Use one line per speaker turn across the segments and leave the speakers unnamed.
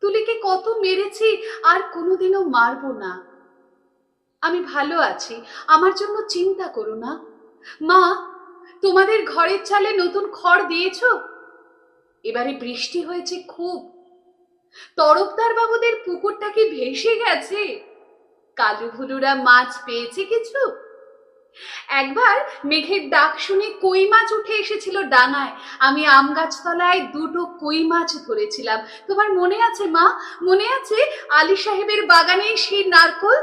তুলিকে কত মেরেছি আর কোনোদিনও মারবো না। আমি ভালো আছি, আমার জন্য চিন্তা করো না। মা, তোমাদের ঘরের চালে নতুন খড় দিয়েছ? এবারে বৃষ্টি হয়েছে খুব। তরফদার বাবুদের পুকুরটা কি ভেসে গেছে? কালু ভুলুরা মাছ পেয়েছে কিছু? একবার মেঘের ডাক শুনে কই মাছ উঠে এসেছিল ডাঙায় আমি আম গাছতলায় দুটো কই মাছ ধরেছিলাম। তোমার মনে আছে মা? মনে আছে আলী সাহেবের বাগানে সেই নারকল?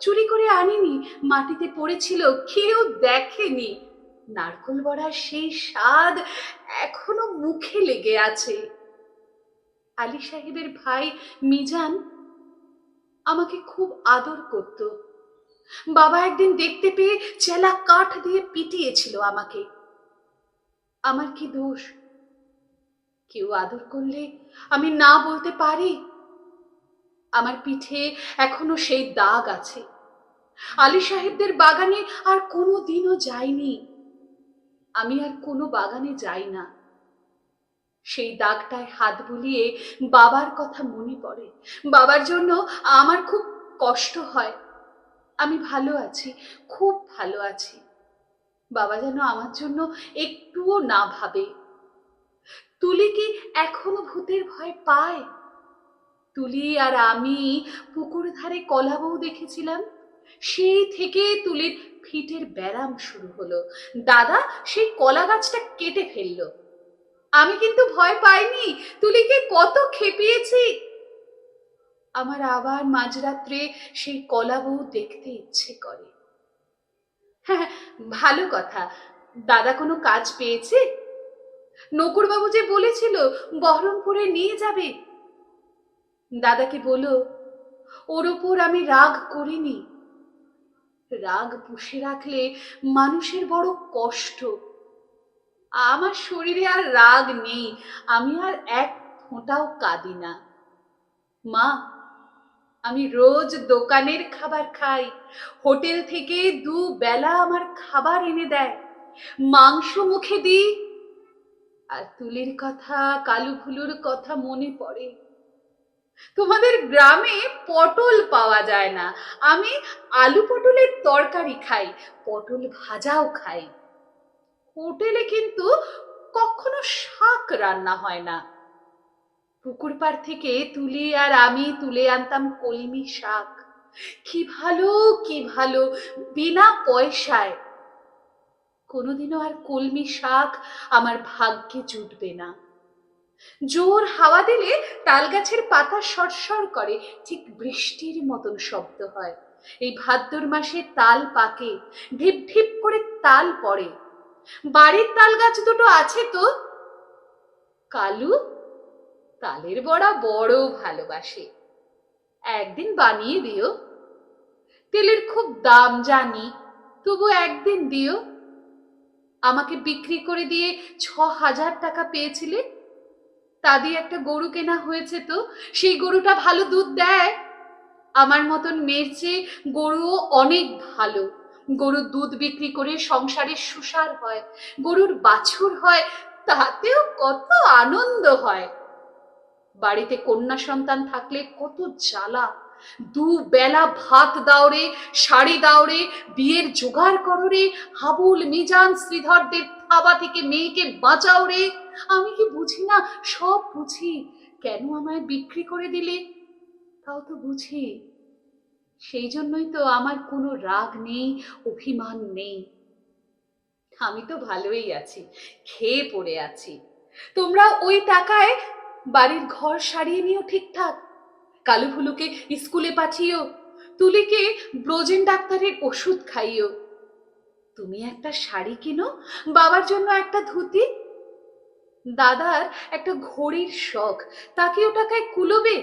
চুরি করে আনিনি, মাটিতে পড়েছিল, কেউ দেখেনি। নারকল বড়ার সেই স্বাদ এখনও মুখে লেগে আছে। আলী সাহেবের ভাই মিজান আমাকে খুব আদর করত। বাবা একদিন দেখতে পেয়ে চেলা কাঠ দিয়ে পিটিয়েছিল আমাকে। আমার কি দোষ? কেউ আদর করলে আমি না বলতে পারি? আমার পিঠে এখনও সেই দাগ আছে। আলী সাহেবদের বাগানে আর কোনো দিনও যাইনি। আমি আর কোনো বাগানে যাই না। সেই দাগটায় হাত বুলিয়ে বাবার কথা মনে পড়ে। বাবার জন্য আমার খুব কষ্ট হয়। আমি ভালো আছি, খুব ভালো আছি। বাবা যেন আমার জন্য একটুও না ভাবে। তুলি কি এখনও ভূতের ভয় পায়? তুলি আর আমি পুকুর ধারে কলা বউ দেখেছিলাম। সেই থেকে তুলির ফিটের ব্যারাম শুরু হলো। দাদা সেই কলা গাছটা কেটে ফেলল। আমি কিন্তু ভয় পাইনি। তুলিকে কত খেপিয়েছি। আমার আবার মাঝরাত্রে সেই কলা বউ দেখতে ইচ্ছে করে। হ্যাঁ ভালো কথা। দাদা কোনো কাজ পেয়েছে? নকুরবাবু যে বলেছিল, বহরমপুরে নিয়ে যাবে। দাদাকে বলো, ওর ওপর আমি রাগ করিনি। রাগ পুষে রাখলে মানুষের বড় কষ্ট। আমার শরীরে আর রাগ নেই। আমি আর এক ফোঁটাও কাঁদি না। মা আমি রোজ দোকানের খাবার খাই। হোটেল থেকে দু বেলা আমার খাবার এনে দেয়। মাংস মুখে দিই। আর তুলির কথা, কালু কথা মনে পড়ে। তোমাদের গ্রামে পটল পাওয়া যায় না। আমি আলু পটলের তরকারি খাই, পটল ভাজাও খাই। হোটেলে কিন্তু কখনো শাক রান্না হয় না। পুকুর পাড় থেকে তুলি আর আমি তুলে আনতাম কলমি শাক। কি ভালো কি ভালো, বিনা পয়সায়। কোনোদিনও আর কলমি শাক আমার ভাগ্যে জুটবে না। জোর হাওয়া দিলে তাল গাছের পাতা সরসর করে, ঠিক বৃষ্টির মতন শব্দ হয়। এই ভাদ্র মাসে তাল পাকে, ঢিপ ঢিপ করে তাল পড়ে। বাড়ির তাল গাছ দুটো আছে তো? কালু? তালের বড়া বড় ভালোবাসে। একদিন বানিয়ে দিও। তেলের খুব দাম জানি, তবু একদিন দিও। আমাকে বিক্রি করে দিয়ে ছ হাজার টাকা পেয়েছিলে? তা দিয়ে একটা গরু কেনা হয়েছে তো, সেই গরুটা ভালো দুধ দেয়? আমার মতন মেয়ের চেয়ে গরুও অনেক ভালো। গরুর দুধ বিক্রি করে সংসারের সুসার হয়, গরুর বাছুর হয়, তাতেও কত আনন্দ হয়। বাড়িতে কন্যা সন্তান থাকলে কত জ্বালা। দু বেলা ভাত দাওরে শাড়ি দাওরে বিয়ের জোগাড় করো রে, হাবুল মিজান শ্রীধরদের থাবা থেকে মেয়েকে বাঁচাও রে। আমি কি বুঝি না? সব বুঝি। কেন আমায় বিক্রি করে দিলে? তাও তো বুঝি। সেই জন্যই তো আমার কোনো রাগ নেই, অভিমান নেই। আমি তো ভালোই আছি, খেয়ে পড়ে আছি। তোমরা ওই টাকায় বাড়ির ঘর সারিয়ে নিও ঠিকঠাক। কালু ফুলুকে স্কুলে পাঠিও তুলিকে ব্রোজেন ডাক্তারের ওষুধ খাইও তুমি একটা শাড়ি কিনো, বাবার জন্য একটা ধুতি? দাদার একটা ঘড়ির শখ, তাকে ও টাকায় কুলোবে?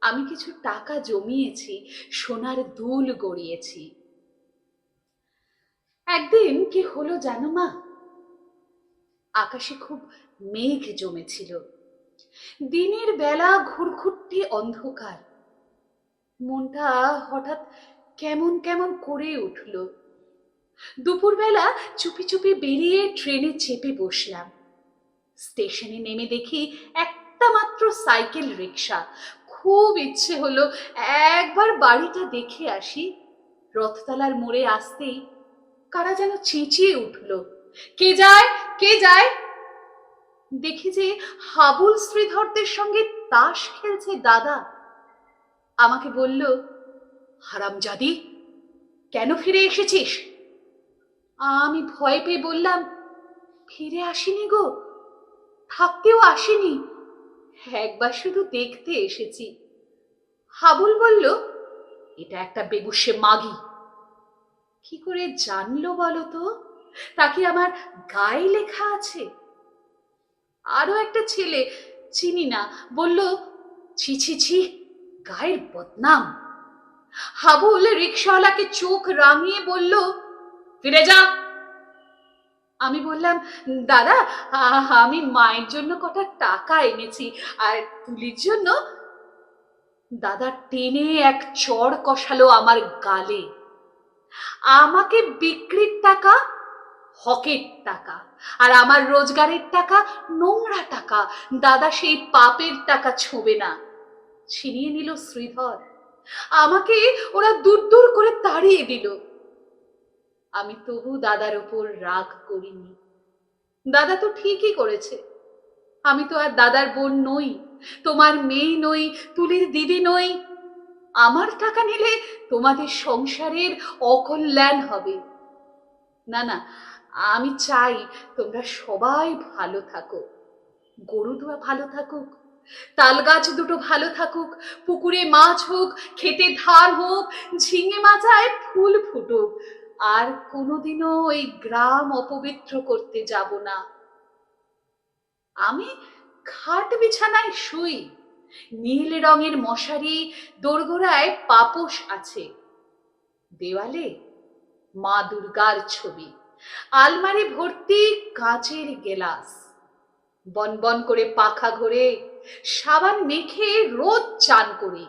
আমি কিছু টাকা জমিয়েছি, সোনার দুল গড়িয়েছি। একদিন কি হলো জানো মা? আকাশে খুব মেঘ জমেছিল। দিনের বেলা ঘুরঘুরটি অন্ধকার। মনটা হঠাৎ কেমন কেমন করে উঠল। দুপুরবেলা চুপি চুপি বেরিয়ে ট্রেনে চেপে বসলাম। স্টেশনে নেমে দেখি একটা মাত্র সাইকেল রিক্সা খুব ইচ্ছে হলো একবার বাড়িটা দেখে আসি। রথতলার মোড়ে আসতেই কারা যেন চেঁচিয়ে উঠল, কে যায়? কে যায়? দেখি যে হাবুল শ্রীধরদের সঙ্গে তাস খেলছে দাদা। আমাকে বলল, হারামজাদি, কেন ফিরে এসেছিস? আমি ভয় পেয়ে বললাম, ফিরে আসিনি গো, থাকতেও আসিনি। একবার শুধু দেখতে এসেছি। হাবুল বলল, এটা একটা বেগুসে মাগি। কি করে জানলো বলো তো? তাকে আমার গায়ে লেখা আছে। আরও একটা ছেলে, চিনি না, বলল, ছি ছি ছি, গায়ের বদনাম। হাবুল রিক্সাওয়ালাকে চোখ রাঙিয়ে বলল, ফিরে যা। আমি বললাম, দাদা আমি মায়ের জন্য কটা টাকা এনেছি, আর তুলির জন্য? দাদা টেনে এক চড় কষালো আমার গালে। আমাকে বিক্রির টাকা হকের টাকা আর আমার রোজগারের টাকা, নোংরা টাকা। দাদা সেই পাপের টাকা ছোবে না। ছিনিয়ে নিল শ্রীধর। আমাকে ওরা দূর দূর করে তাড়িয়ে দিল। আমি তবু দাদার ওপর রাগ করিনি। দাদা তো ঠিকই করেছে। আমি তো আর দাদার বোন নই, তোমার মেয়ে নই, তুলির দিদি নই। আমার টাকা নিলে তোমাদের সংসারের অকল্যাণ হবে। না না আমি চাই তোমরা সবাই ভালো থাকো গরু দুয়া ভালো থাকুক তাল গাছ দুটো ভালো থাকুক, পুকুরে মাছ হোক খেতে ধার হোক, ঝিঙে মাচায় ফুল ফুটুক। আর কোনোদিনও ওই গ্রাম অপবিত্র করতে যাব না। আমি খাট বিছানায় শুই, নীল রঙের মশারি দোরগোড়ায় পাপোশ আছে, দেওয়ালে মা দুর্গার ছবি। আলমারি ভর্তি, কাঁচের গেলাস। বনবন করে পাখা ঘরে, সাবান মেখে রোদ চান করি।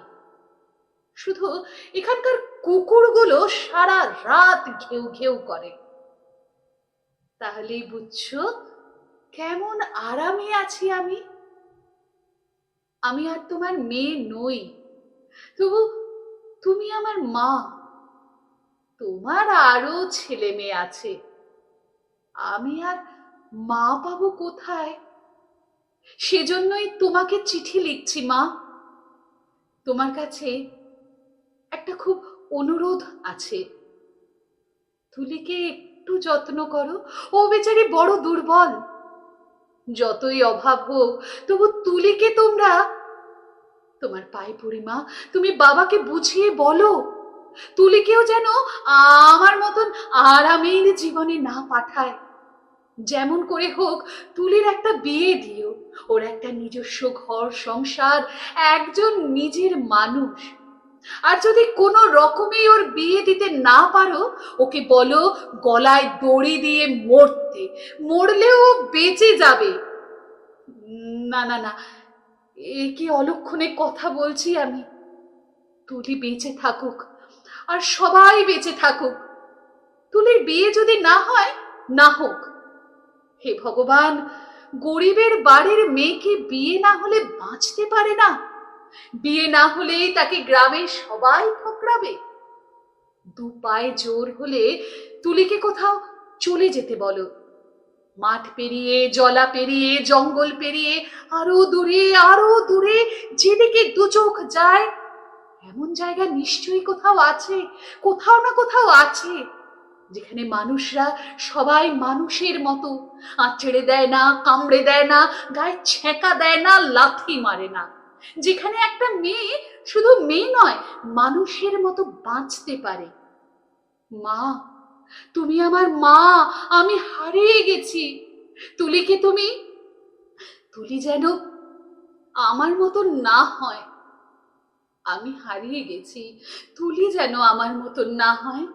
শুধু এখানকার কুকুরগুলো সারা রাত ঘেউ ঘেউ করে। তাহলেই বুঝছ কেমন আরামে আছি আমি। আমি আর তোমার মেয়ে নই। তবু তুমি আমার মা। তোমার আরও ছেলে মেয়ে আছে। আমি আর মা পাবো কোথায়? সেজন্যই তোমাকে চিঠি লিখছি, মা। তোমার কাছে একটা খুব অনুরোধ আছে। তুলিকে একটু যত্ন করো। ও বেচারি বড় দুর্বল। যতই অভাব হোক, তবু তুলিকে তোমরা তোমার পায়ে পড়ি, মা। তুমি বাবাকে বুঝিয়ে বলো। তুলিকেও যেন আমার মতন আরামের জীবনে না পাঠায়। যেমন করে হোক, তুলির একটা বিয়ে দিও। ওর একটা নিজস্ব ঘর, সংসার, একজন নিজের মানুষ। আর যদি কোনো রকমে ওর বিয়ে দিতে না পারো, ওকে বলো গলায় দড়ি দিয়ে মরতে। মরলেও বেঁচে যাবে। না না না, এ কি অলক্ষণে কথা বলছি আমি? তুলি বেঁচে থাকুক, আর সবাই বেঁচে থাকুক। তুলির বিয়ে যদি না হয়, না হোক। হে ভগবান, গরিবের বাড়ির মেয়েকে বিয়ে না হলে বাঁচতে পারে না। বিয়ে না হলেই তাকে গ্রামের সবাই ঠকরাবে। দু পায়ে জোর হলে তুলিকে কোথাও চলে যেতে বলো। মাঠ পেরিয়ে, জলা পেরিয়ে, জঙ্গল পেরিয়ে, আরও দূরে আরও দূরে, যেদিকে দু চোখ যায়, এমন জায়গা নিশ্চয়ই কোথাও আছে, কোথাও না কোথাও আছে। যেখানে মানুষরা সবাই মানুষের মতো। আঁচড়ে দেয় না, কামড়ে দেয় না, গায়ে ছেঁকা দেয় না, লাথি মারে না। যেখানে একটা মেয়ে শুধু মেয়ে নয়, মানুষের মতো বাঁচতে পারে। মা, তুমি আমার মা, আমি হারিয়ে গেছি। তুলি তুলিকে তুমি? তুলি যেন আমার মতো না হয়। আমি হারিয়ে গেছি। তুলি যেন আমার মতন না হয়।